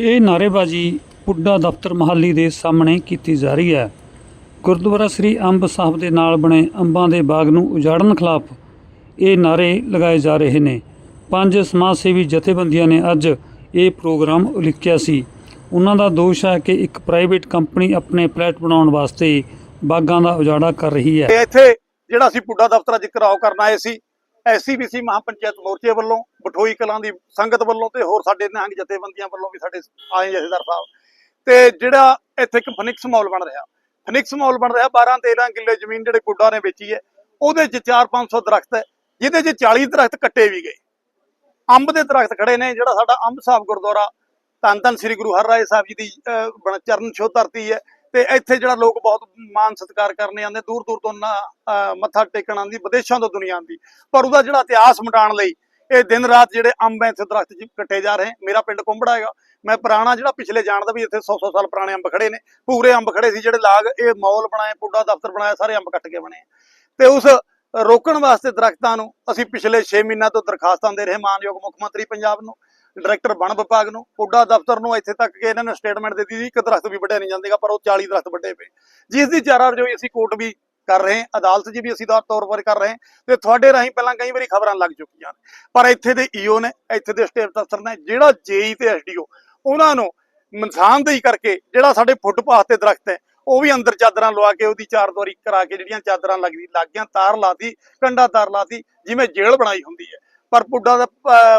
ਇਹ ਨਾਅਰੇਬਾਜ਼ੀ ਪੁੱਡਾ ਦਫ਼ਤਰ ਮਹਾਲੀ ਦੇ ਸਾਹਮਣੇ ਕੀਤੀ ਜਾ ਰਹੀ ਹੈ। ਗੁਰਦੁਆਰਾ ਸ੍ਰੀ ਅੰਬ ਸਾਹਿਬ ਦੇ ਨਾਲ ਬਣੇ ਅੰਬਾਂ ਦੇ ਬਾਗ ਨੂੰ ਉਜਾੜਨ ਖਿਲਾਫ ਇਹ ਨਾਅਰੇ ਲਗਾਏ ਜਾ ਰਹੇ ਨੇ। ਪੰਜ ਸਮਾਜ ਸੇਵੀ ਜਥੇਬੰਦੀਆਂ ਨੇ ਅੱਜ ਇਹ ਪ੍ਰੋਗਰਾਮ ਉਲੀਕਿਆ ਸੀ। ਉਹਨਾਂ ਦਾ ਦੋਸ਼ ਹੈ ਕਿ ਇੱਕ ਪ੍ਰਾਈਵੇਟ ਕੰਪਨੀ ਆਪਣੇ ਫਲੈਟ ਬਣਾਉਣ ਵਾਸਤੇ ਬਾਗਾਂ ਦਾ ਉਜਾੜਾ ਕਰ ਰਹੀ ਹੈ। ਇੱਥੇ ਜਿਹੜਾ ਅਸੀਂ ਪੁੱਡਾ ਦਫ਼ਤਰ ਅੱਜ ਘਰਾਓ ਕਰਨ ਆਏ ਸੀ, ਐਸਸੀਬੀਸੀ ਮਹਾਪੰਚਾਇਤ ਮੋਰਚੇ ਵੱਲੋਂ ਬਠੋਈ ਕਲਾਂ ਦੀ ਸੰਗਤ ਵੱਲੋਂ ਤੇ ਹੋਰ ਸਾਡੇ ਨਿਹੰਗ ਜਥੇਬੰਦੀਆਂ ਵੱਲੋਂ ਵੀ ਸਾਡੇ ਆਏ ਜਥੇਦਾਰ ਸਾਹਿਬ। ਤੇ ਜਿਹੜਾ ਇੱਥੇ ਇੱਕ ਫਨਿਕਸ ਮਾਲ ਬਣ ਰਿਹਾ ਫਨਿਕਸ ਮਾਲ ਬਣ ਰਿਹਾ 12 13 ਕਿੱਲੇ ਜ਼ਮੀਨ ਜਿਹੜੇ ਗੁੱਡਾ ਨੇ ਵੇਚੀ ਹੈ ਉਹਦੇ 'ਚ 4-500 ਦਰਖਤ ਹੈ ਜਿਹਦੇ 'ਚ 40 ਦਰਖਤ ਕੱਟੇ ਵੀ ਗਏ। ਅੰਬ ਦੇ ਦਰਖਤ ਖੜੇ ਨੇ ਜਿਹੜਾ ਸਾਡਾ ਅੰਬ ਸਾਹਿਬ ਗੁਰਦੁਆਰਾ ਧੰਨ ਧੰਨ ਸ੍ਰੀ ਗੁਰੂ ਹਰਰਾਏ ਸਾਹਿਬ ਜੀ ਦੀ ਅਹ, ਚਰਨ ਛੋਹ ਧਰਤੀ ਹੈ। ਤੇ ਇੱਥੇ ਜਿਹੜਾ ਲੋਕ ਬਹੁਤ ਮਾਨ ਸਤਿਕਾਰ ਕਰਨੇ ਆਉਂਦੇ ਦੂਰ ਦੂਰ ਤੋਂ ਨਾ ਅਹ, ਮੱਥਾ ਟੇਕਣ ਆਉਂਦੀ ਵਿਦੇਸ਼ਾਂ ਤੋਂ ਦੁਨੀਆ ਆਉਂਦੀ। ਪਰ ਉਹਦਾ ਜਿਹੜਾ ਇਤਿਹਾਸ ਮਿਟਾਉਣ ਲਈ ਇਹ ਦਿਨ ਰਾਤ ਜਿਹੜੇ ਅੰਬ ਇੱਥੇ ਦਰਖਤ ਜੀ ਕੱਟੇ ਜਾ ਰਹੇ, ਮੇਰਾ ਪਿੰਡ ਕੁੰਬੜਾ ਹੈਗਾ। ਮੈਂ ਪੁਰਾਣਾ ਜਿਹੜਾ ਪਿਛਲੇ ਜਾਣਦਾ ਵੀ ਇੱਥੇ 100 100 ਸਾਲ ਪੁਰਾਣੇ ਅੰਬ ਖੜੇ ਨੇ। ਪੂਰੇ ਅੰਬ ਖੜੇ ਸੀ ਜਿਹੜੇ ਲਾਗ, ਇਹ ਮੌਲ ਬਣਾਏ, ਪੁੱਡਾ ਦਫ਼ਤਰ ਬਣਾਇਆ, ਸਾਰੇ ਅੰਬ ਕੱਟ ਕੇ ਬਣੇ। ਤੇ ਉਸ ਰੋਕਣ ਵਾਸਤੇ ਦਰਖਤਾਂ ਨੂੰ ਅਸੀਂ ਪਿਛਲੇ 6 ਮਹੀਨਿਆਂ ਤੋਂ ਦਰਖਾਸਤਾਂ ਦੇ ਰਹੇ ਮਾਨਯੋਗ ਮੁੱਖ ਮੰਤਰੀ ਪੰਜਾਬ ਨੂੰ, ਡਾਇਰੈਕਟਰ ਵਣ ਵਿਭਾਗ ਨੂੰ, ਪੁੱਡਾ ਦਫ਼ਤਰ ਨੂੰ ਇੱਥੇ ਤੱਕ ਕਿ ਇਹਨਾਂ ਨੇ ਸਟੇਟਮੈਂਟ ਦਿੱਤੀ ਸੀ, ਇੱਕ ਦਰਖਤ ਵੀ ਵੱਢਿਆ ਨਹੀਂ ਜਾਂਦੇਗਾ, ਪਰ ਉਹ 40 ਦਰਖਤ ਵੱਢੇ ਪਏ। ਜਿਸ ਦੀ ਚਾਰਾ ਰਜੋਈ ਅਸੀਂ ਕੋਰਟ ਵੀ ਕਰ ਰਹੇ ਅਦਾਲਤ 'ਚ ਵੀ ਅਸੀਂ ਦਰ ਤੌਰ ਪਰ ਕਰ ਰਹੇ ਤੇ ਤੁਹਾਡੇ ਰਾਹੀਂ ਪਹਿਲਾਂ ਕਈ ਵਾਰੀ ਖਬਰਾਂ ਲੱਗ ਚੁੱਕੀਆਂ ਨੇ। ਪਰ ਇੱਥੇ ਦੇ ਈਓ ਨੇ, ਇੱਥੇ ਦੇ ਸਟੇਟ ਅਫਸਰ ਨੇ, ਜਿਹੜਾ ਜੇਈ ਤੇ ਐਸਡੀਓ ਉਹਨਾਂ ਨੂੰ ਨਿਸ਼ਾਨਦੇਹੀ ਕਰਕੇ ਜਿਹੜਾ ਸਾਡੇ ਫੁੱਟਪਾਥ ਤੇ ਦਰਖਤ ਹੈ, ਉਹ ਵੀ ਅੰਦਰ ਚਾਦਰਾਂ ਲਵਾ ਕੇ ਉਹਦੀ ਚਾਰ ਦੁਆਰੀ ਕਰਾ ਕੇ ਜਿਹੜੀਆਂ ਚਾਦਰਾਂ ਲੱਗਦੀ ਲੱਗੀਆਂ ਤਾਰ ਲਾਤੀ, ਕੰਡਾ ਤਾਰ ਲਾਤੀ, ਜਿਵੇਂ ਜੇਲ੍ਹ ਬਣਾਈ ਹੁੰਦੀ ਹੈ। ਪਰ ਪੁੱਡਾ ਦਾ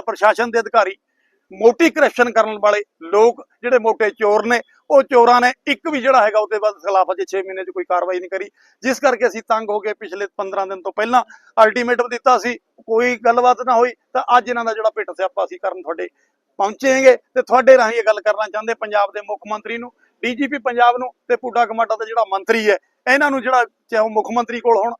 ਪ੍ਰਸ਼ਾਸਨ ਦੇ ਅਧਿਕਾਰੀ ਮੋਟੀ ਕਰਪਸ਼ਨ ਕਰਨ ਵਾਲੇ ਲੋਕ ਜਿਹੜੇ ਮੋਟੇ ਚੋਰ ਨੇ, ਉਹ ਚੋਰਾਂ ਨੇ ਇੱਕ ਵੀ ਜਿਹੜਾ ਹੈਗਾ ਉਹਦੇ ਬਾਅਦ ਖਿਲਾਫ ਅਜੇ 6 ਮਹੀਨੇ 'ਚ ਕੋਈ ਕਾਰਵਾਈ ਨਹੀਂ ਕਰੀ। ਜਿਸ ਕਰਕੇ ਅਸੀਂ ਤੰਗ ਹੋ ਗਏ ਪਿਛਲੇ 15 ਦਿਨ ਤੋਂ ਪਹਿਲਾਂ। ਅਲਟੀਮੇਟਮ ਦਿੱਤਾ ਸੀ, ਕੋਈ ਗੱਲਬਾਤ ਨਾ ਹੋਈ ਤਾਂ ਅੱਜ ਇਹਨਾਂ ਦਾ ਜਿਹੜਾ ਪਿੱਟ ਸਿਆਪਾ ਅਸੀਂ ਕਰਨ ਤੁਹਾਡੇ ਪਹੁੰਚੇਗੇ ਤੇ ਤੁਹਾਡੇ ਰਾਹੀਂ ਇਹ ਗੱਲ ਕਰਨਾ ਚਾਹੁੰਦੇ ਪੰਜਾਬ ਦੇ ਮੁੱਖ ਮੰਤਰੀ ਨੂੰ, ਡੀਜੀਪੀ ਪੰਜਾਬ ਨੂੰ ਤੇ ਪੁੱਡਾ ਕਮਾਟਾ ਦਾ ਜਿਹੜਾ ਮੰਤਰੀ ਹੈ, ਇਹਨਾਂ ਨੂੰ ਜਿਹੜਾ ਚਾਹੇ ਉਹ ਮੁੱਖ ਮੰਤਰੀ ਕੋਲ ਹੋਣ।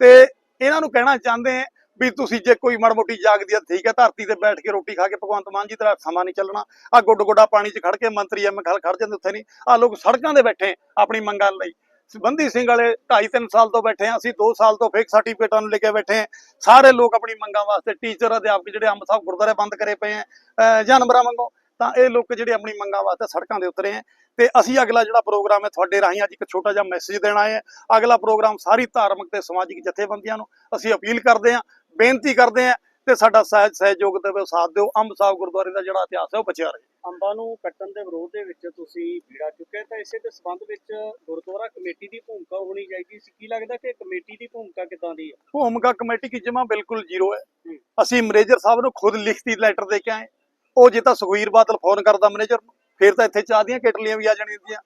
ਤੇ ਇਹਨਾਂ ਨੂੰ ਕਹਿਣਾ ਚਾਹੁੰਦੇ ਆ ਵੀ ਤੁਸੀਂ ਜੇ ਕੋਈ ਮੜ ਮੋਟੀ ਜਾਗਦੀ ਹੈ ਠੀਕ ਹੈ ਧਰਤੀ ਤੇ ਬੈਠ ਕੇ ਰੋਟੀ ਖਾ ਕੇ ਭਗਵੰਤ ਮਾਨ ਜੀ ਤਰ੍ਹਾਂ ਸਮਾਂ ਨਹੀਂ ਚੱਲਣਾ। ਆ ਗੁੱਡ ਗੁੱਡਾ ਪਾਣੀ 'ਚ ਖੜ ਕੇ ਮੰਤਰੀ ਐਮ ਖੜ ਖੜ ਜਾਂਦੇ ਉੱਥੇ ਨਹੀਂ। ਆ ਲੋਕ ਸੜਕਾਂ ਦੇ ਬੈਠੇ ਆਪਣੀ ਮੰਗਾਂ ਲਈ। ਸੰਬੰਧੀ ਸਿੰਘ ਵਾਲੇ 2.5 3 ਸਾਲ ਤੋਂ ਬੈਠੇ ਆ, ਅਸੀਂ 2 ਸਾਲ ਤੋਂ ਫੇਕ ਸਰਟੀਫਿਕੇਟਾਂ ਨੂੰ ਲੈ ਕੇ ਬੈਠੇ ਆ। ਸਾਰੇ ਲੋਕ ਆਪਣੀ ਮੰਗਾਂ ਵਾਸਤੇ ਟੀਚਰ ਅਧਿਆਪਕ ਜਿਹੜੇ ਅੰਬ ਸਾਹਿਬ ਗੁਰਦੁਆਰੇ ਬੰਦ ਕਰੇ ਪਏ ਆ ਜਾਨਵਰਾਂ ਵਾਂਗੂ। ਤਾਂ ਇਹ ਲੋਕ ਜਿਹੜੇ ਆਪਣੀ ਮੰਗਾਂ ਵਾਸਤੇ ਸੜਕਾਂ ਦੇ ਉਤਰੇ ਆ। ਤੇ ਅਸੀਂ ਅਗਲਾ ਜਿਹੜਾ ਪ੍ਰੋਗਰਾਮ ਹੈ ਤੁਹਾਡੇ ਰਾਹੀਂ ਅੱਜ ਇੱਕ ਛੋਟਾ ਜਿਹਾ ਮੈਸੇਜ ਦੇਣਾ ਹੈ ਅਗਲਾ ਪ੍ਰੋਗਰਾਮ ਸਾਰੀ ਧਾਰਮਿਕ ਤੇ ਸਮਾਜਿਕ ਜਥੇਬੰਦੀਆਂ ਨੂੰ ਅਸੀਂ ਅਪੀਲ ਕਰਦੇ ਹਾਂ ਬੇਨਤੀ ਕਰਦੇ ਆ ਤੇ ਸਾਡਾ ਸਹਿ ਸਹਿਯੋਗ ਦੇਵੋ ਸਾਥ ਦਿਓ। ਅੰਬ ਸਾਹਿਬ ਗੁਰਦੁਆਰੇ ਦਾ ਜਿਹੜਾ ਇਤਿਹਾਸ ਹੈ ਉਹ ਬਚਿਆ ਰਹੇ। ਅੰਬਾਂ ਨੂੰ ਕੱਟਣ ਦੇ ਵਿਰੋਧ ਦੇ ਵਿੱਚ ਤੁਸੀਂ ਭੀੜਾ ਚੁੱਕੇ ਤਾਂ ਇਸੇ ਦੇ ਸੰਬੰਧ ਵਿੱਚ ਗੁਰਦੁਆਰਾ ਕਮੇਟੀ ਦੀ ਭੂਮਿਕਾ ਹੋਣੀ ਚਾਹੀਦੀ ਸੀ। ਕੀ ਲੱਗਦਾ ਕਿ ਕਮੇਟੀ ਦੀ ਭੂਮਿਕਾ ਕਿਦਾਂ ਦੀ ਹੈ? ਭੂਮਿਕਾ ਕਮੇਟੀ ਕੀ ਜਮਾ ਬਿਲਕੁਲ ਜ਼ੀਰੋ ਹੈ। ਅਸੀਂ ਮੈਨੇਜਰ ਸਾਹਿਬ ਨੂੰ ਖੁਦ ਲਿਖਤੀ ਲੈਟਰ ਦੇ ਕੇ ਆਏ। ਉਹ ਜੇ ਤਾਂ ਸੁਖਵੀਰ ਬਾਦਲ ਫੋਨ ਕਰਦਾ ਮੈਨੇਜਰ ਨੂੰ ਫਿਰ ਤਾਂ ਇੱਥੇ ਚਾਹ ਦੀਆਂ ਕੇਟਲੀਆਂ ਵੀ ਆ ਜਾਣੀਆਂ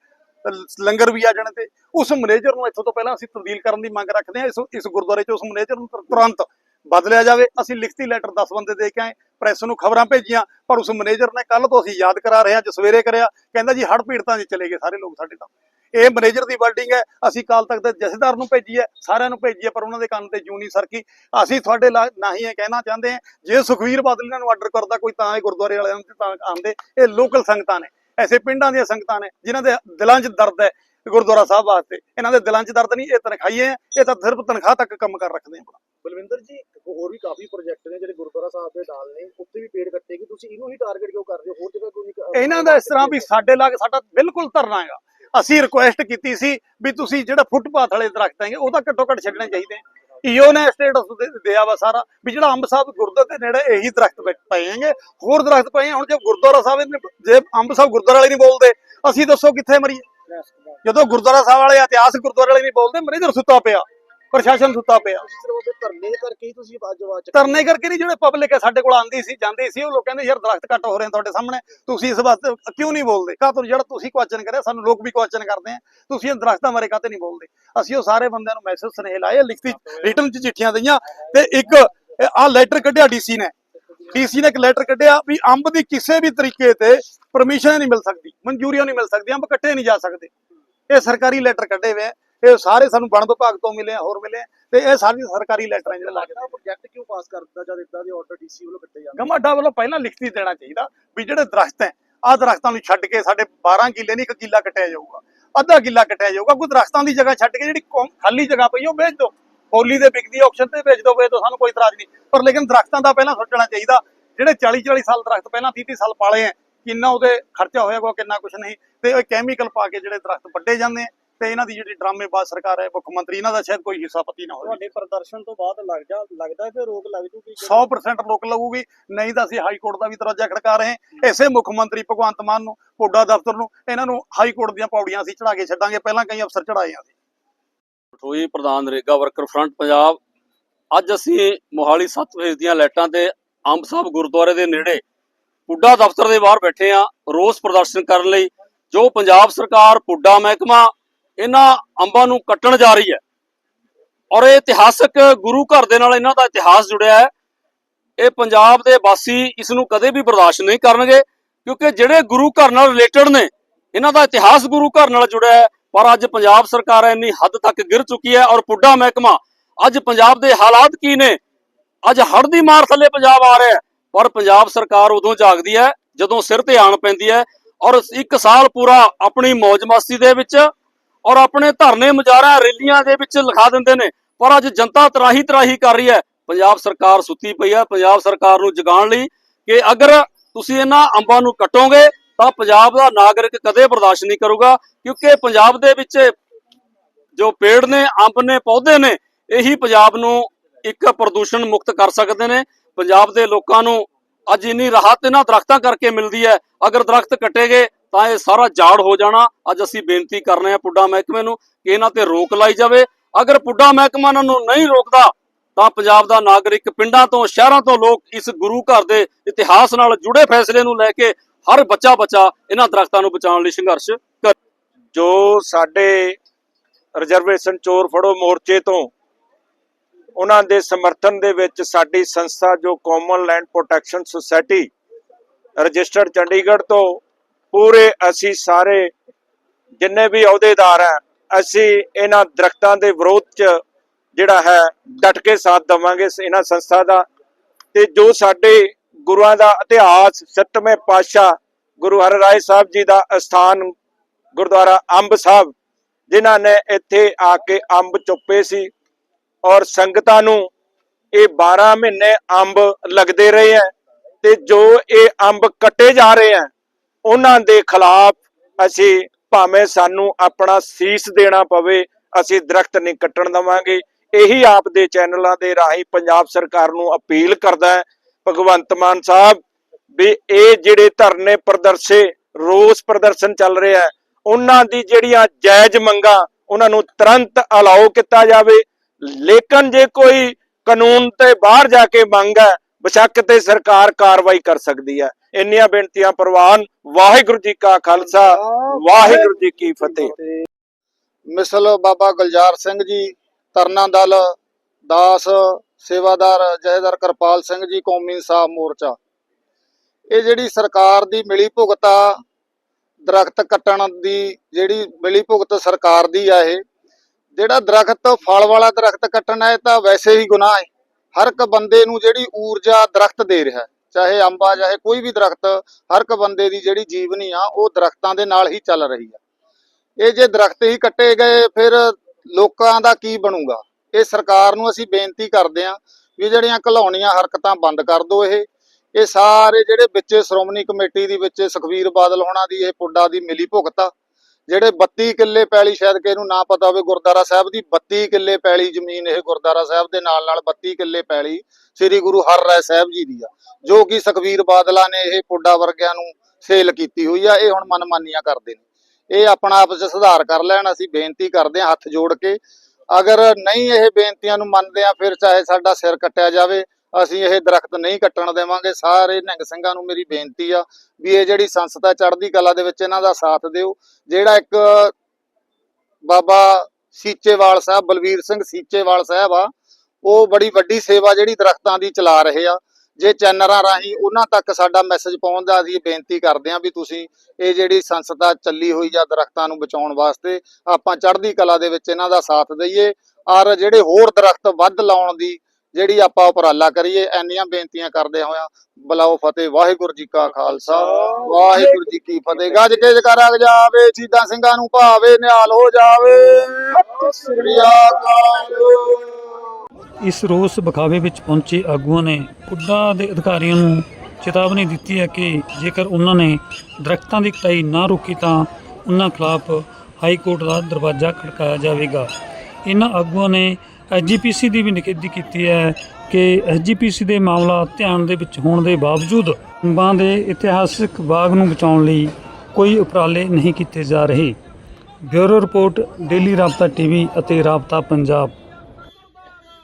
ਲੰਗਰ ਵੀ ਆ ਜਾਣੇ ਤੇ। ਉਸ ਮੈਨੇਜਰ ਨੂੰ ਇੱਥੋਂ ਤੋਂ ਪਹਿਲਾਂ ਅਸੀਂ ਤਬਦੀਲ ਕਰਨ ਦੀ ਮੰਗ ਰੱਖਦੇ ਹਾਂ। ਇਸ ਇਸ ਗੁਰਦੁਆਰੇ 'ਚ ਉਸ ਮੈਨੇਜਰ ਨੂੰ ਤੁਰ- ਤੁਰੰਤ ਬਦਲਿਆ ਜਾਵੇ, ਅਸੀਂ ਲਿਖਤੀ ਲੈਟਰ 10 ਬੰਦੇ ਦੇ ਕੇ ਆਏ ਪ੍ਰੈਸ ਨੂੰ ਖਬਰਾਂ ਭੇਜੀਆਂ, ਪਰ ਉਸ ਮੈਨੇਜਰ ਨੇ ਕੱਲ ਤੋਂ ਅਸੀਂ ਯਾਦ ਕਰਾ ਰਹੇ ਹਾਂ, ਅੱਜ ਸਵੇਰੇ ਕਰਿਆ, ਕਹਿੰਦਾ ਜੀ ਹੜ ਪੀੜਤਾਂ 'ਚ ਚਲੇ ਗਏ ਸਾਰੇ ਲੋਕ ਸਾਡੇ ਤਾਂ। ਇਹ ਮੈਨੇਜਰ ਦੀ ਵਰਡਿੰਗ ਹੈ, ਅਸੀਂ ਕਾਲ ਤੱਕ ਦੇ ਜਥੇਦਾਰ ਨੂੰ ਭੇਜੀ ਹੈ ਸਾਰਿਆਂ ਨੂੰ ਭੇਜੀ ਹੈ ਪਰ ਉਹਨਾਂ ਦੇ ਕੰਨ ਤੇ ਜੂੰ ਨਹੀਂ ਸਰਕੀ। ਅਸੀਂ ਤੁਹਾਡੇ ਲਾ- ਨਹੀਂ ਇਹ ਕਹਿਣਾ ਚਾਹੁੰਦੇ ਹਾਂ, ਜੇ ਸੁਖਵੀਰ ਬਾਦਲ ਇਹਨਾਂ ਨੂੰ ਆਰਡਰ ਕਰਦਾ ਕੋਈ ਤਾਂ ਇਹ ਗੁਰਦੁਆਰੇ ਵਾਲਿਆਂ ਨੂੰ ਤਾਂ ਆਉਂਦੇ, ਇਹ ਲੋਕਲ ਸੰਗਤਾਂ ਨੇ, ਐਸੇ ਪਿੰਡਾਂ ਦੀਆਂ ਸੰਗਤਾਂ ਨੇ, ਜਿਨ੍ਹਾਂ ਦੇ ਦਿਲਾਂ 'ਚ ਦਰਦ ਹੈ ਗੁਰਦੁਆਰਾ ਸਾਹਿਬ ਵਾਸਤੇ। ਇਹਨਾਂ ਦੇ ਦਿਲਾਂ 'ਚ ਦਰਦ ਨਹੀਂ ਇਹ ਤਨਖਾਹੀਏ ਹੈ ਇਹ ਤਾਂ ਸਿਰਫ ਤਨਖਾਹ ਤੱਕ ਕੰਮ ਕਰ ਰੱਖਦੇ ਆ ਬਲਵਿੰਦਰ ਜੀ ਹੋਰ ਵੀ ਕਾਫੀ ਪ੍ਰੋਜੈਕਟ ਨੇ ਜਿਹੜੇ ਗੁਰਦੁਆਰਾ ਸਾਹਿਬ ਦੇ ਨਾਲ ਨੇ ਉੱਥੇ ਵੀ ਪੇੜ ਕੱਟੇਗੀ। ਤੁਸੀਂ ਇਹਨੂੰ ਹੀ ਟਾਰਗੇਟ ਕਿਉਂ ਕਰ ਰਹੇ ਹੋ? ਹੋਰ ਜਗ੍ਹਾ ਨਹੀਂ ਇਹਨਾਂ ਦਾ ਇਸ ਤਰ੍ਹਾਂ ਵੀ ਸਾਡੇ ਲਾਗ ਸਾਡਾ ਬਿਲਕੁਲ ਧਰਨਾ ਹੈਗਾ। ਅਸੀਂ ਰਿਕੁਐਸਟ ਕੀਤੀ ਸੀ ਵੀ ਤੁਸੀਂ ਜਿਹੜਾ ਫੁੱਟਪਾਥ ਵਾਲੇ ਦਰਖਤ ਹੈਗੇ ਉਹਦਾ ਘੱਟੋ ਘੱਟ ਛੱਡਣੇ ਚਾਹੀਦੇ ਈਓ ਨੇ ਸਟੇਟਸ ਦਿਆ ਵਾ ਸਾਰਾ ਵੀ ਜਿਹੜਾ ਅੰਬ ਸਾਹਿਬ ਗੁਰਦੁਆਰੇ ਦੇ ਨੇੜੇ ਇਹੀ ਦਰਖਤ ਪਏ ਹੈਗੇ। ਹੋਰ ਦਰਖਤ ਪਏ ਹੁਣ ਜੇ ਗੁਰਦੁਆਰਾ ਸਾਹਿਬ ਜੇ ਅੰਬ ਸਾਹਿਬ ਗੁਰਦੁਆਰਾ ਵਾਲੇ ਨਹੀਂ ਬੋਲਦੇ ਅਸੀਂ ਦੱਸੋ ਕਿੱਥੇ ਮਰੀਏ? ਜਦੋਂ ਗੁਰਦੁਆਰਾ ਸਾਹਿਬ ਵਾਲੇ ਇਤਿਹਾਸ ਗੁਰਦੁਆਰਾ ਵਾਲੇ ਨਹੀਂ ਬੋਲਦੇ ਮੈਨੇਜਰ ਸੁੱਤਾ ਪਿਆ ਪ੍ਰਸ਼ਾਸਨ ਸੁੱਤਾ ਪਿਆ। ਧਰਨੇ ਕਰਕੇ ਹੀ ਤੁਸੀਂ ਅੱਜ ਆਵਾਜ਼ ਧਰਨੇ ਕਰਕੇ ਨਹੀਂ ਜਿਹੜੇ ਪਬਲਿਕ ਹੈ ਸਾਡੇ ਕੋਲ ਆਂਦੀ ਸੀ ਜਾਂਦੀ ਸੀ ਉਹ ਲੋਕ ਕਹਿੰਦੇ ਯਾਰ ਦਰਖਤ ਕੱਟ ਹੋ ਰਹੇ ਤੁਹਾਡੇ ਸਾਹਮਣੇ ਤੁਸੀਂ ਇਸ ਵਾਸਤੇ ਕਿਉਂ ਨਹੀਂ ਬੋਲਦੇ? ਕਾ ਤੁਹਾਨੂੰ ਜਿਹੜਾ ਤੁਸੀਂ ਕੁਐਸਚਨ ਕਰਿਆ ਸਾਨੂੰ ਲੋਕ ਵੀ ਕੁਐਸਚਨ ਕਰਦੇ ਆ ਤੁਸੀਂ ਇਹ ਦਰਖਤਾਂ ਬਾਰੇ ਕਾਤੇ ਨਹੀਂ ਬੋਲਦੇ? ਅਸੀਂ ਉਹ ਸਾਰੇ ਬੰਦਿਆਂ ਨੂੰ ਮੈਸੇਜ ਸੁਨੇਹੇ ਲਾਏ ਲਿਖਤੀ ਰਿਟਨ ਚ ਚਿੱਠੀਆਂ ਦਈਆਂ ਤੇ ਇੱਕ ਆਹ ਲੈਟਰ ਕੱਢਿਆ ਡੀਸੀ ਨੇ। ਡੀਸੀ ਨੇ ਇੱਕ ਲੈਟਰ ਕੱਢਿਆ ਵੀ ਅੰਬ ਦੀ ਕਿਸੇ ਵੀ ਤਰੀਕੇ ਤੇ ਪਰਮਿਸ਼ਨ ਨਹੀਂ ਮਿਲ ਸਕਦੀ ਮਨਜ਼ੂਰੀਆਂ ਨਹੀਂ ਮਿਲ ਸਕਦੀ ਅੰਬ ਕੱਟੇ ਨਹੀਂ ਜਾ ਸਕਦੇ। ਇਹ ਸਰਕਾਰੀ ਲੈਟਰ ਕੱਢੇ ਹੋਏ ਆ ਇਹ ਸਾਰੇ ਸਾਨੂੰ ਵਣ ਵਿਭਾਗ ਤੋਂ ਮਿਲੇ ਆ ਹੋਰ ਮਿਲੇ ਆ ਤੇ ਇਹ ਸਾਰੀ ਸਰਕਾਰੀ ਲੈਟਰ ਜਿਹੜੇ ਲੱਗਦਾ ਪ੍ਰੋਜੈਕਟ ਕਿਉਂ ਪਾਸ ਕਰ ਦਿੱਤਾ ਜਦ ਇਦਾਂ ਦੇ ਆਰਡਰ ਡੀਸੀ ਵੱਲੋਂ ਕੱਟੇ ਜਾਂਦੇ? ਗਮਾਡਾ ਵੱਲੋਂ ਪਹਿਲਾਂ ਲਿਖਤੀ ਦੇਣਾ ਚਾਹੀਦਾ ਵੀ ਜਿਹੜੇ ਦਰਖਤ ਹੈ ਆਹ ਦਰਖਤਾਂ ਨੂੰ ਛੱਡ ਕੇ ਸਾਡੇ 12 ਕਿੱਲੇ ਨਹੀਂ ਇੱਕ ਕਿੱਲਾ ਕੱਟਿਆ ਜਾਊਗਾ ਅੱਧਾ ਕਿੱਲਾ ਕੱਟਿਆ ਜਾਊਗਾ ਕੋਈ ਦਰਖਤਾਂ ਦੀ ਜਗ੍ਹਾ ਛੱਡ ਕੇ ਜਿਹੜੀ ਖਾਲੀ ਜਗ੍ਹਾ ਪਈ ਉਹ ਵੇਚ ਦਿਓ। ਹੋਲੀ ਦੇ ਵਿਕਦੀ ਆਕਸ਼ਨ ਤੇ ਵੇਚ ਦਿਓ ਵੇਚ ਦਿਓ ਸਾਨੂੰ ਕੋਈ ਇਤਰਾਜ਼ ਨਹੀਂ। ਪਰ ਲੇਕਿਨ ਦਰਖਤਾਂ ਦਾ ਪਹਿਲਾਂ ਸੋਚਣਾ ਚਾਹੀਦਾ। ਜਿਹੜੇ 40 40 ਸਾਲ ਦਰਖਤ ਪਹਿਲਾਂ 30 30 ਸਾਲ ਪਾਲੇ ਆ ਕਿੰਨਾ ਉਹਦੇ ਖਰਚਾ ਹੋਏਗਾ ਕਿੰਨਾ ਕੁਝ ਨਹੀਂ। ਤੇ ਇਹ ਕੈਮੀਕਲ ਪਾ ਕੇ ਜਿਹੜੇ ਦਰਖਤ ਵੱਡੇ ਜਾਂਦੇ ਆ ਤੇ ਇਹਨਾਂ ਦੀ ਜਿਹੜੀ ਡਰਾਮੇਬਾਜ਼ ਸਰਕਾਰ ਹੈ ਮੁੱਖ ਮੰਤਰੀ ਇਹਨਾਂ ਦਾ ਸ਼ਾਇਦ ਕੋਈ ਹਿੱਸਾ ਪਤੀ ਨਾ ਹੋਵੇ। ਤੁਹਾਡੇ ਪ੍ਰਦਰਸ਼ਨ ਤੋਂ ਬਾਅਦ ਲੱਗ ਜਾ ਲੱਗਦਾ ਕਿ ਰੋਕ ਲੱਗ ਜੂਗੀ 100% ਰੋਕ ਲੱਗੂਗੀ ਨਹੀਂ ਤਾਂ ਅਸੀਂ ਹਾਈ ਕੋਰਟ ਦਾ ਵੀ ਦਰਵਾਜ਼ਾ ਖੜਕਾ ਰਹੇ ਹਾਂ। ਇਸੇ ਮੁੱਖ ਮੰਤਰੀ ਭਗਵੰਤ ਮਾਨ ਨੂੰ ਪੋਡਾ ਦਫ਼ਤਰ ਨੂੰ ਇਹਨਾਂ ਨੂੰ ਹਾਈ ਕੋਰਟ ਦੀਆਂ ਪੌੜੀਆਂ ਅਸੀਂ ਚੜਾ ਕੇ ਛੱਡਾਂਗੇ। ਪਹਿਲਾਂ ਕਈ ਅਫਸਰ ਚੜਾਏ ਆ ਠੋਈ ਪ੍ਰਧਾਨ ਨਰੇਗਾ ਵਰਕਰ ਫਰੰਟ ਪੰਜਾਬ, ਅੱਜ ਅਸੀਂ ਮੋਹਾਲੀ 7 ਵਜੇ ਦੀਆਂ ਲਾਈਟਾਂ ਤੇ ਅੰਬ ਸਾਹਿਬ ਗੁਰਦੁਆਰੇ ਦੇ ਨੇੜੇ ਪੁੱਡਾ ਦਫ਼ਤਰ ਦੇ ਬਾਹਰ ਬੈਠੇ ਆ ਰੋਸ ਪ੍ਰਦਰਸ਼ਨ ਕਰਨ ਲਈ, ਜੋ ਪੰਜਾਬ ਸਰਕਾਰ, ਪੁੱਡਾ ਮਹਿਕਮਾ ਇਹਨਾਂ ਅੰਬਾਂ ਨੂੰ ਕੱਟਣ ਜਾ ਰਹੀ ਹੈ। ਔਰ ਇਹ ਇਤਿਹਾਸਕ ਗੁਰੂ ਘਰ ਦੇ ਨਾਲ ਇਹਨਾਂ ਦਾ ਇਤਿਹਾਸ ਜੁੜਿਆ ਹੈ। ਇਹ ਪੰਜਾਬ ਦੇ ਵਾਸੀ ਇਸ ਨੂੰ ਕਦੇ ਵੀ ਬਰਦਾਸ਼ਤ ਨਹੀਂ ਕਰਨਗੇ, ਕਿਉਂਕਿ ਜਿਹੜੇ ਗੁਰੂ ਘਰ ਨਾਲ ਰਿਲੇਟਡ ਨੇ, ਇਹਨਾਂ ਦਾ ਇਤਿਹਾਸ ਗੁਰੂ ਘਰ ਨਾਲ ਜੁੜਿਆ ਹੈ। ਪਰ ਅੱਜ ਪੰਜਾਬ ਸਰਕਾਰ ਇੰਨੀ ਹੱਦ ਤੱਕ ਗਿਰ ਚੁੱਕੀ ਹੈ ਔਰ ਪੁੱਡਾ ਮਹਿਕਮਾ, ਅੱਜ ਪੰਜਾਬ ਦੇ ਹਾਲਾਤ ਕੀ ਨੇ? ਅੱਜ ਹੜ੍ਹ ਦੀ ਮਾਰ ਥੱਲੇ ਪੰਜਾਬ ਆ ਰਿਹਾ ਪਰ ਪੰਜਾਬ ਸਰਕਾਰ ਉਦੋਂ ਜਾਗਦੀ ਹੈ ਜਦੋਂ ਸਿਰ ਤੇ ਆਣ ਪੈਂਦੀ ਹੈ ਔਰ ਇੱਕ ਸਾਲ ਪੂਰਾ ਆਪਣੀ ਮौज ਮਸਤੀ ਦੇ ਵਿੱਚ ਔਰ ਆਪਣੇ ਧਰਨੇ ਮੁਜ਼ਾਹਰਾ ਰੈਲੀਆਂ ਦੇ ਵਿੱਚ ਲਿਖਾ ਦਿੰਦੇ ਨੇ, ਪਰ ਅੱਜ ਜਨਤਾ ਤਰਾਹੀ ਤਰਾਹੀ ਕਰ ਰਹੀ ਹੈ। ਪੰਜਾਬ ਸਰਕਾਰ ਸੁੱਤੀ ਪਈ ਹੈ, ਪੰਜਾਬ ਸਰਕਾਰ ਨੂੰ ਜਗਾਉਣ ਲਈ ਕਿ ਅਗਰ ਤੁਸੀਂ ਇਹਨਾਂ ਅੰਬਾਂ ਨੂੰ ਕੱਟੋਗੇ ਤਾਂ ਪੰਜਾਬ ਦਾ ਨਾਗਰਿਕ ਕਦੇ ਬਰਦਾਸ਼ਤ ਨਹੀਂ ਕਰੂਗਾ, ਕਿਉਂਕਿ ਪੰਜਾਬ ਦੇ ਵਿੱਚ ਜੋ ਪੇੜ ਨੇ, ਅੰਬ ਨੇ, ਪੌਦੇ ਨੇ, ਇਹੀ ਪੰਜਾਬ ਨੂੰ ਇੱਕ ਪ੍ਰਦੂਸ਼ਣ ਮੁਕਤ ਕਰ ਸਕਦੇ ਨੇ। ਪੰਜਾਬ ਦੇ ਲੋਕਾਂ ਨੂੰ ਅੱਜ ਇੰਨੀ ਰਾਹਤ ਇਹਨਾਂ ਦਰਖਤਾਂ ਕਰਕੇ ਮਿਲਦੀ ਹੈ, ਅਗਰ ਦਰਖਤ ਕੱਟੇਗੇ ਤਾਂ ਇਹ ਸਾਰਾ ਝਾੜ ਹੋ ਜਾਣਾ। ਅੱਜ ਅਸੀਂ ਬੇਨਤੀ ਕਰ ਰਹੇ ਹਾਂ ਪੁੱਡਾ ਮਹਿਕਮੇ ਨੂੰ ਕਿ ਇਹਨਾਂ ਤੇ ਰੋਕ ਲਾਈ ਜਾਵੇ। ਅਗਰ ਪੁੱਡਾ ਮਹਿਕਮਾ ਇਹਨਾਂ ਨੂੰ ਨਹੀਂ ਰੋਕਦਾ, ਤਾਂ ਪੰਜਾਬ ਦਾ ਨਾਗਰਿਕ ਪਿੰਡਾਂ ਤੋਂ, ਸ਼ਹਿਰਾਂ ਤੋਂ ਲੋਕ ਇਸ ਗੁਰੂ ਘਰ ਦੇ ਇਤਿਹਾਸ ਨਾਲ ਜੁੜੇ ਫੈਸਲੇ ਨੂੰ ਲੈ ਕੇ ਹਰ ਬੱਚਾ ਬੱਚਾ ਇਹਨਾਂ ਦਰਖਤਾਂ ਨੂੰ ਬਚਾਉਣ ਲਈ ਸੰਘਰਸ਼ ਕਰ ਜੋ ਸਾਡੇ ਰਿਜ਼ਰਵੇਸ਼ਨ ਚੋਰ ਫੜੋ ਮੋਰਚੇ ਤੋਂ, ਉਹਨਾਂ ਦੇ ਸਮਰਥਨ ਦੇ ਵਿੱਚ ਸਾਡੀ ਸੰਸਥਾ ਜੋ common land protection society registered Chandigarh ਤੋਂ, ਪੂਰੇ ਅਸੀਂ ਸਾਰੇ ਜਿੰਨੇ ਵੀ ਅਹੁਦੇਦਾਰ ਆ ਅਸੀਂ ਇਹਨਾਂ ਦਰਖਤਾਂ ਦੇ ਵਿਰੋਧ 'ਚ ਜਿਹੜਾ ਹੈ, ਡਟ ਕੇ ਸਾਥ ਦਵਾਂਗੇ ਇਹਨਾਂ ਸੰਸਥਾ ਦਾ। ਤੇ ਜੋ ਸਾਡੇ ਗੁਰੂਆਂ ਦਾ ਇਤਿਹਾਸ, ਸੱਤਵੇਂ ਪਾਤਸ਼ਾਹ ਗੁਰੂ ਹਰਿਰਾਏ ਸਾਹਿਬ ਜੀ ਦਾ ਅਸਥਾਨ ਗੁਰਦੁਆਰਾ ਅੰਬ ਸਾਹਿਬ, ਜਿਨ੍ਹਾਂ ਨੇ ਇੱਥੇ ਆ ਕੇ ਅੰਬ ਚੁੱਪੇ ਸੀ ਔਰ ਸੰਗਤਾਂ ਨੂੰ ਇਹ 12 ਮਹੀਨੇ ਅੰਬ ਲੱਗਦੇ ਰਹੇ ਹੈ ਤੇ ਜੋ ਇਹ ਅੰਬ ਕੱਟੇ ਜਾ ਰਹੇ ਹੈ, ਉਹਨਾਂ ਦੇ ਖਿਲਾਫ ਅਸੀਂ ਭਾਵੇਂ ਸਾਨੂੰ ਆਪਣਾ ਸੀਸ ਦੇਣਾ ਪਵੇ, ਅਸੀਂ ਦਰਖਤ ਨਹੀਂ ਕੱਟਣ ਦਵਾਂਗੇ। ਇਹੀ ਆਪ ਦੇ ਚੈਨਲਾਂ ਦੇ ਰਾਹੀਂ ਪੰਜਾਬ ਸਰਕਾਰ ਨੂੰ ਅਪੀਲ ਕਰਦਾ ਹੈ ਭਗਵੰਤ ਮਾਨ ਸਾਹਿਬ, ਵੀ ਇਹ ਜਿਹੜੇ ਧਰਨੇ ਪ੍ਰਦਰਸ਼ੇ, ਰੋਸ ਪ੍ਰਦਰਸ਼ਨ ਚੱਲ ਰਿਹਾ ਹੈ, ਉਹਨਾਂ ਦੀ ਜਿਹੜੀਆਂ ਜਾਇਜ਼ ਮੰਗਾਂ, ਉਹਨਾਂ ਨੂੰ ਤੁਰੰਤ ਅਲਾਓ ਕੀਤਾ ਜਾਵੇ। ਲੇਕਿਨ ਜੇ ਕੋਈ ਕਾਨੂੰਨ ਤੇ ਬਾਹਰ ਜਾ ਕੇ ਮੰਗ ਹੈ, ਬਸ਼ੱਕ ਤੇ ਸਰਕਾਰ ਕਾਰਵਾਈ ਕਰ ਸਕਦੀ ਹੈ। ਇੰਨੀਆਂ ਬੇਨਤੀਆਂ ਪ੍ਰਵਾਨ ਵਾਹਿਗੁਰੂ ਜੀ ਕਾ ਖਾਲਸਾ, ਵਾਹਿਗੁਰੂ ਜੀ ਕੀ ਫਤਿਹ। ਮਿਸਲ ਬਾਬਾ ਗੁਲਜ਼ਾਰ ਸਿੰਘ ਜੀ ਤਰਨਾ ਦਲ, ਦਾਸ ਸੇਵਾਦਾਰ ਜਹੇਦਾਰ ਕਿਰਪਾਲ ਸਿੰਘ ਜੀ, ਕੌਮੀ ਇਨਸਾਫ ਮੋਰਚਾ। ਇਹ ਜਿਹੜੀ ਸਰਕਾਰ ਦੀ ਮਿਲੀ ਭੁਗਤਾ ਦਰਖਤ ਕੱਟਣ ਦੀ ਜਿਹੜੀ ਮਿਲੀ ਭੁਗਤ ਸਰਕਾਰ ਦੀ ਆ ਇਹ, ਜਿਹੜਾ ਦਰਖਤ, ਫਲ ਵਾਲਾ ਦਰਖਤ ਕੱਟਣਾ ਹੈ ਤਾਂ ਵੈਸੇ ਹੀ ਗੁਨਾਹ ਹੈ। ਹਰ ਇੱਕ ਬੰਦੇ ਨੂੰ ਜਿਹੜੀ ਊਰਜਾ ਦਰਖਤ ਦੇ ਰਿਹਾ ਚਾਹੇ ਅੰਬਾ, ਚਾਹੇ ਕੋਈ ਵੀ ਦਰਖਤ, ਹਰ ਇੱਕ ਬੰਦੇ ਦੀ ਜਿਹੜੀ ਜੀਵਨੀ ਆ, ਉਹ ਦਰਖਤਾਂ ਦੇ ਨਾਲ ਹੀ ਚੱਲ ਰਹੀ ਆ। ਇਹ ਜੇ ਦਰਖਤ ਹੀ ਕੱਟੇ ਗਏ, ਫਿਰ ਲੋਕਾਂ ਦਾ ਕੀ ਬਣੂਗਾ? ਇਹ ਸਰਕਾਰ ਨੂੰ ਅਸੀਂ ਬੇਨਤੀ ਕਰਦੇ ਹਾਂ ਵੀ ਜਿਹੜੀਆਂ ਘਲਾਉਣੀਆਂ ਹਰਕਤਾਂ ਬੰਦ ਕਰ ਦਿਓ ਇਹ। ਇਹ ਸਾਰੇ ਜਿਹੜੇ ਵਿੱਚ ਸ਼੍ਰੋਮਣੀ ਕਮੇਟੀ ਦੀ ਵਿੱਚ ਸੁਖਵੀਰ ਬਾਦਲ ਹੋਣਾ ਦੀ, ਇਹ ਪੁੱਡਾ ਦੀ ਮਿਲੀ ਭੁਗਤ ਜਿਹੜੇ 32 ਕਿੱਲੇ ਪੈਲੀ ਸ਼ਾਇਦ ਕਿ ਇਹਨੂੰ ਨਾ ਪਤਾ ਹੋਵੇ ਗੁਰਦਾਰਾ ਸਾਹਿਬ ਦੀ 32 ਕਿੱਲੇ ਪੈਲੀ ਜ਼ਮੀਨ ਇਹ ਗੁਰਦਾਰਾ ਸਾਹਿਬ ਦੇ ਨਾਲ ਨਾਲ 32 ਕਿੱਲੇ ਪੈਲੀ ਸ੍ਰੀ ਗੁਰੂ ਹਰਿਰਾਏ ਸਾਹਿਬ ਜੀ ਦੀ ਆ, ਜੋ ਕਿ ਸੁਖਵੀਰ ਬਾਦਲਾ ਨੇ ਇਹ ਪੁੱਡਾ ਵਰਗਿਆਂ ਨੂੰ ਸੇਲ ਕੀਤੀ ਹੋਈ ਆ, ਇਹ ਹੁਣ ਮਨਮਾਨੀਆਂ ਕਰਦੇ ਨੇ। ਇਹ ਆਪਣਾ ਆਪ ਚ ਸੁਧਾਰ ਕਰ ਲੈਣ, ਅਸੀਂ ਬੇਨਤੀ ਕਰਦੇ ਹਾਂ ਹੱਥ ਜੋੜ ਕੇ ਅਗਰ ਨਹੀਂ ਇਹ ਬੇਨਤੀਆਂ ਨੂੰ ਮੰਨਦੇ ਆ, ਫਿਰ ਚਾਹੇ ਸਾਡਾ ਸਿਰ ਕੱਟਿਆ ਜਾਵੇ, ਅਸੀਂ ਇਹ ਦਰਖਤ ਨਹੀਂ ਕੱਟਣ ਦੇਵਾਂਗੇ। ਸਾਰੇ ਨਿਹੰਗ ਸਿੰਘਾਂ ਨੂੰ ਮੇਰੀ ਬੇਨਤੀ ਆ ਵੀ ਇਹ ਜਿਹੜੀ ਸੰਸਥਾ ਚੜ੍ਹਦੀ ਕਲਾ ਦੇ ਵਿੱਚ ਇਹਨਾਂ ਦਾ ਸਾਥ ਦਿਓ। ਜਿਹੜਾ ਇੱਕ ਬਾਬਾ ਸੀਚੇਵਾਲ ਸਾਹਿਬ, ਬਲਵੀਰ ਸਿੰਘ ਸੀਚੇਵਾਲ ਸਾਹਿਬ ਆ, ਉਹ ਬੜੀ ਵੱਡੀ ਸੇਵਾ ਜਿਹੜੀ ਦਰਖਤਾਂ ਦੀ ਚਲਾ ਰਹੇ ਆ। ਜੇ ਚੈਨਲਾਂ ਰਾਹੀਂ ਉਹਨਾਂ ਤੱਕ ਸਾਡਾ ਮੈਸੇਜ ਪਹੁੰਚਦਾ ਅਸੀਂ ਬੇਨਤੀ ਕਰਦੇ ਹਾਂ ਵੀ ਤੁਸੀਂ ਇਹ ਜਿਹੜੀ ਸੰਸਥਾ ਚੱਲੀ ਹੋਈ ਜਾਂ ਦਰਖਤਾਂ ਨੂੰ ਬਚਾਉਣ ਵਾਸਤੇ ਆਪਾਂ ਚੜ੍ਹਦੀ ਕਲਾ ਦੇ ਵਿੱਚ ਇਹਨਾਂ ਦਾ ਸਾਥ ਦਈਏ ਔਰ ਜਿਹੜੇ ਹੋਰ ਦਰਖਤ ਵੱਧ ਲਾਉਣ ਦੀ ਜਿਹੜੀ ਆਪਾਂ ਉਪਰਾਲਾ ਕਰੀਏ ਐਨੀਆਂ ਬੇਨਤੀਆਂ ਕਰਦੇ ਹੋਇਆ, ਬਲਾਓ ਫਤਿਹ, ਵਾਹਿਗੁਰੂ ਜੀ ਕਾ ਖਾਲਸਾ, ਵਾਹਿਗੁਰੂ ਜੀ ਕੀ ਫਤਿਹ। ਗੱਜ ਕੇ ਜਕਰ ਜਾਵੇ ਸ਼ਹੀਦਾਂ ਸਿੰਘਾਂ ਨੂੰ ਭਾਵੇ, ਨਿਹਾਲ ਹੋ ਜਾਵੇ। ਸ੍ਰੀ ਅਕਾਲ। ਇਸ ਰੋਸ ਵਿਖਾਵੇ ਵਿੱਚ ਪਹੁੰਚੇ ਆਗੂਆਂ ਨੇ ਪੁੱਡਾ ਦੇ ਅਧਿਕਾਰੀਆਂ ਨੂੰ ਚੇਤਾਵਨੀ ਦਿੱਤੀ ਹੈ ਕਿ ਜੇਕਰ ਉਹਨਾਂ ਨੇ ਦਰਖਤਾਂ ਦੀ ਕਟਾਈ ਨਾ ਰੋਕੀ ਤਾਂ ਉਹਨਾਂ ਖਿਲਾਫ ਹਾਈ ਕੋਰਟ ਦਾ ਦਰਵਾਜ਼ਾ ਖੜਕਾਇਆ ਜਾਵੇਗਾ। ਇਹਨਾਂ ਆਗੂਆਂ ਨੇ ਐਸਜੀਪੀਸੀ ਦੀ ਵੀ ਨਿਖੇਧੀ ਕੀਤੀ ਹੈ ਕਿ ਐਸਜੀਪੀਸੀ ਦੇ ਮਾਮਲਾ ਧਿਆਨ ਦੇ ਵਿੱਚ ਹੋਣ ਦੇ ਬਾਵਜੂਦ ਅੰਬਾਂ ਦੇ ਇਤਿਹਾਸਕ ਬਾਗ ਨੂੰ ਬਚਾਉਣ ਲਈ ਕੋਈ ਉਪਰਾਲੇ ਨਹੀਂ ਕੀਤੇ ਜਾ ਰਹੇ। Bureau report, daily Rabta TV ਅਤੇ ਰਾਬਤਾ ਪੰਜਾਬ।